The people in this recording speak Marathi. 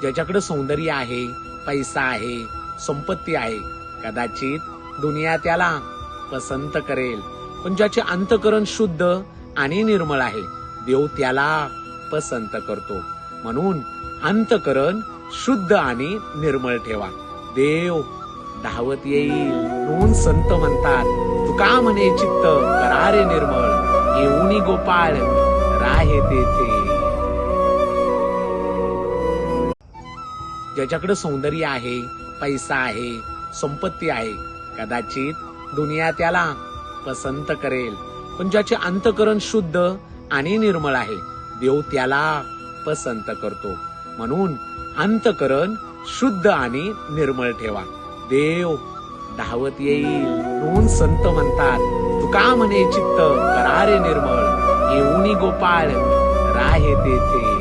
ज्याच्याकडे सौंदर्य आहे पैसा आहे संपत्ती आहे कदाचित दुनिया त्याला पसंत करेल. पण ज्याचे अंतकरण शुद्ध आणि निर्मळ आहे देव त्याला पसंत करतो. म्हणून अंतकरण शुद्ध आणि निर्मळ ठेवा. देव धावत येईल म्हणून संत म्हणतात तुका म्हणे चित्त करारे निर्मळ येऊनी गोपाळ राहे तेथे. ज्याच्याकडे सौंदर्य आहे पैसा आहे संपत्ती आहे कदाचित दुनिया त्याला पसंत करेल. पण ज्याचे अंतकरण शुद्ध आणि निर्मळ आहे देव त्याला पसंत करतो. म्हणून अंतकरण शुद्ध आणि निर्मळ ठेवा. देव धावत येईल म्हणून संत म्हणतात तुका म्हणे चित्त करारे निर्मळ येऊनी गोपाळ राहे तेथे.